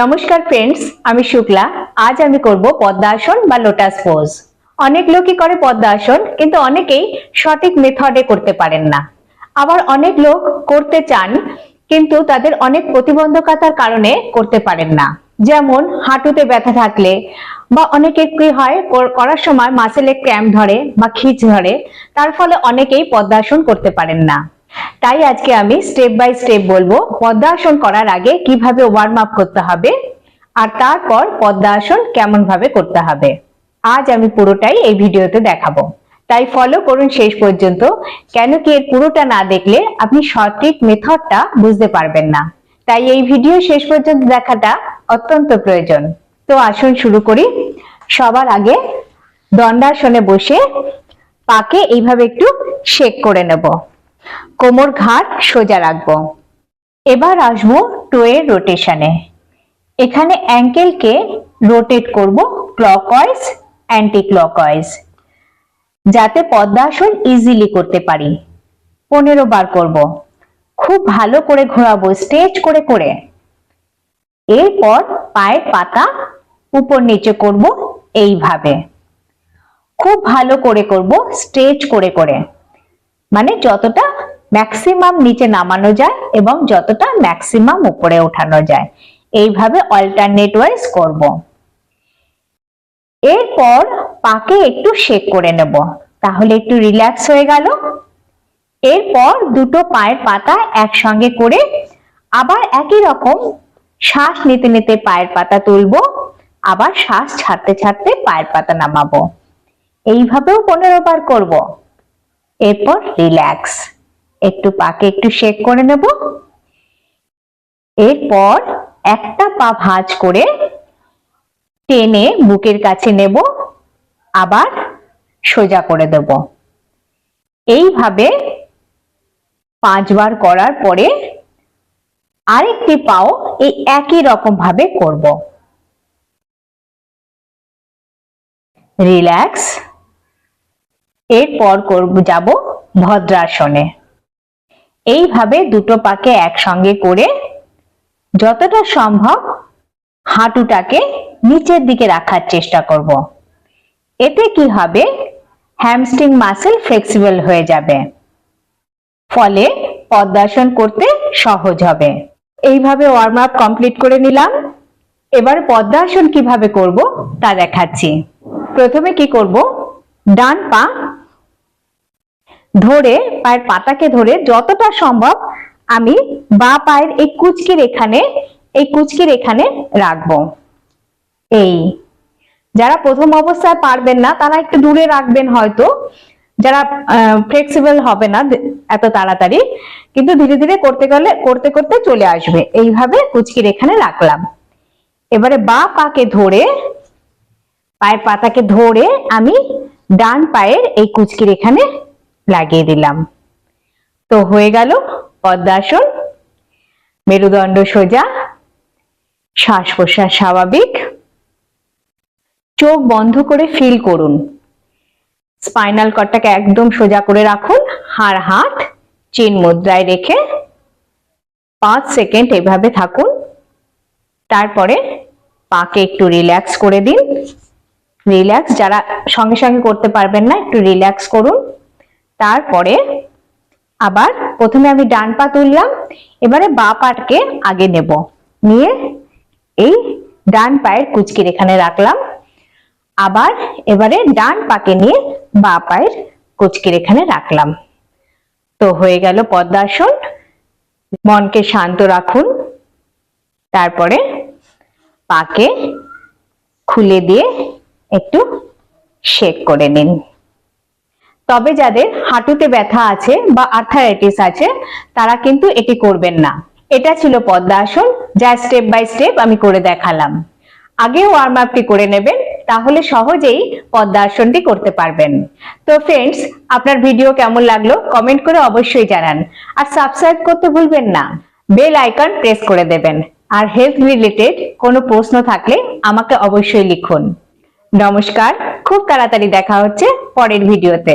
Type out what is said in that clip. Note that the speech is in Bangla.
নমস্কার ফ্রেন্ডস আমি শুক্লা। আজ আমি করব পদ্মাসন বা লোটাস পোজ অনেক লোকই করে পদ্মাসন কিন্তু অনেকেই সঠিক মেথডে করতে পারেন না। আবার অনেক লোক করতে চান, কিন্তু তাদের অনেক প্রতিবন্ধকতার কারণে করতে পারেন না। যেমন হাঁটুতে ব্যথা থাকলে, বা অনেকের কি হয় করার সময় মাসেলে ক্র্যাম্প ধরে বা খিচ ধরে, তার ফলে অনেকেই পদ্মাসন করতে পারেন না। তাই আজকে আমি স্টেপ বাই স্টেপ বলব পদ্মাসন করার আগে কীভাবে ওয়ার্ম আপ করতে হবে আর তারপর পদ্মাসন কেমন ভাবে করতে হবে। আজ আমি পুরোটাই এই ভিডিওতে দেখাবো। তাই ফলো করুন শেষ পর্যন্ত, কেন কি এর পুরোটা না দেখলে আপনি সঠিক মেথডটা বুঝতে পারবেন না। তাই এই ভিডিও শেষ পর্যন্ত দেখাটা অত্যন্ত প্রয়োজন। তো আসুন শুরু করি। সবার আগে দণ্ডাসনে বসে পাকে এইভাবে একটু শেক করে নেব। কোমর ঘাট সোজা রাখব। এবার আসব টোয়ের রোটেশনে। এখানে অ্যাঙ্কেলকে রোটেট করব ক্লকওয়াইজ অ্যান্টি ক্লকওয়াইজ যাতে পদ্মাসন ইজিলি করতে পারি। পনেরো বার করব। খুব ভালো করে ঘোরাবো স্ট্রেচ করে করে। এরপর পায়ের পাতা উপর নিচে করব এইভাবে। খুব ভালো করে করব স্ট্রেচ করে করে। মানে যতটা ম্যাক্সিমাম নিচে নামানো যায় এবং যতটা ম্যাক্সিমাম উপরে ওঠানো যায়। এইভাবে অল্টারনেট ওয়াইজ করব। এরপর পাকে একটু শেক করে নেব। তাহলে একটু রিল্যাক্স হয়ে গেল। এরপর দুটো পায়ের পাতা একসঙ্গে করে আবার একই রকম শ্বাস নিতে নিতে পায়ের পাতা তুলবো, আবার শ্বাস ছাড়তে ছাড়তে পায়ের পাতা নামাবো। এইভাবেও পনেরো বার করব। এরপর রিল্যাক্স একটু পাকে একটু শেক করে নেব। এরপর একটা পা ভাঁজ করে টেনে বুকের কাছে নেব, আবার সোজা করে দেব। এইভাবে পাঁচবার করার পরে আরেকটি পাও এই একই রকম ভাবে করব। রিল্যাক্স। এরপর করব যাব ভদ্রাসনে। এইভাবে দুটো পাকে একসঙ্গে করে যতটা সম্ভব হাঁটুটাকে নিচের দিকে রাখার চেষ্টা করব। এতে কি হবে? হ্যামস্ট্রিং মাসেল ফ্লেক্সিবল হয়ে যাবে। ফলে পদ্মাসন করতে সহজ হবে। এইভাবে ওয়ার্ম আপ কমপ্লিট করে নিলাম। এবার পদ্মাসন কীভাবে করব তা দেখাচ্ছি। প্রথমে কি করব? ডান পা ধরে, পায়ের পাতাকে ধরে যতটা সম্ভব আমি বা পায়ের এই কুচকির এখানে, এই কুচকির এখানে রাখব। এই। যারা প্রথম অবস্থায় পারবেন না, তারা একটু দূরে রাখবেন হয়তো। যারা ফ্লেক্সিবল হবে না এত তাড়াতাড়ি। কিন্তু ধীরে ধীরে করতে গেলে, করতে করতে চলে আসবে। এইভাবে কুচকির এখানে রাখলাম। এবারে বা পাকে ধরে, পায়ের পাতাকে ধরে আমি ডান পায়ের এই কুচকির এখানে লাগিয়ে দিলাম। তো হয়ে গেল পদ্মাসন, মেরুদণ্ড সোজা শ্বাস প্রশ্বাস স্বাভাবিক। চোখ বন্ধ করে ফিল করুন। স্পাইনাল কর্ডটাকে একদম সোজা করে রাখুন। হাড়, হাত চিন মুদ্রায় রেখে পাঁচ সেকেন্ড এভাবে থাকুন। তারপরে পাকে একটু রিল্যাক্স করে দিন। রিল্যাক্স যারা সঙ্গে সঙ্গে করতে পারবেন না, একটু রিল্যাক্স করুন। তারপরে আবার প্রথমে আমি ডান পা তুললাম, এবারে বা পাটকে আগে নেব। নিয়ে এই ডান পায়ের কুচকির এখানে রাখলাম। আবার এবারে ডান পাকে নিয়ে বা পায়ের কুচকির এখানে রাখলাম। তো হয়ে গেল পদ্মাসন। মনকে শান্ত রাখুন। তারপরে পাকে খুলে দিয়ে একটু শেক করে নিন। তবে যাদের হাঁটুতে ব্যথা আছে বা আর্থারাইটিস আছে, তারা কিন্তু এটি করবেন না। এটা ছিল পদ্মাসন যা স্টেপ বাই স্টেপ আমি করে দেখালাম। আগে ওয়ার্ম আপটি করে নেবেন, তাহলে সহজেই পদ্মাসনটি করতে পারবেন। তো ফ্রেন্ডস আপনার ভিডিও কেমন লাগল কমেন্ট করে অবশ্যই জানান। আর সাবস্ক্রাইব করতে ভুলবেন না বেল আইকন প্রেস করে দেবেন। আর হেলথ রিলেটেড কোনো প্রশ্ন থাকলে আমাকে অবশ্যই লিখুন। নমস্কার, খুব তাড়াতাড়ি দেখা হচ্ছে পরের ভিডিওতে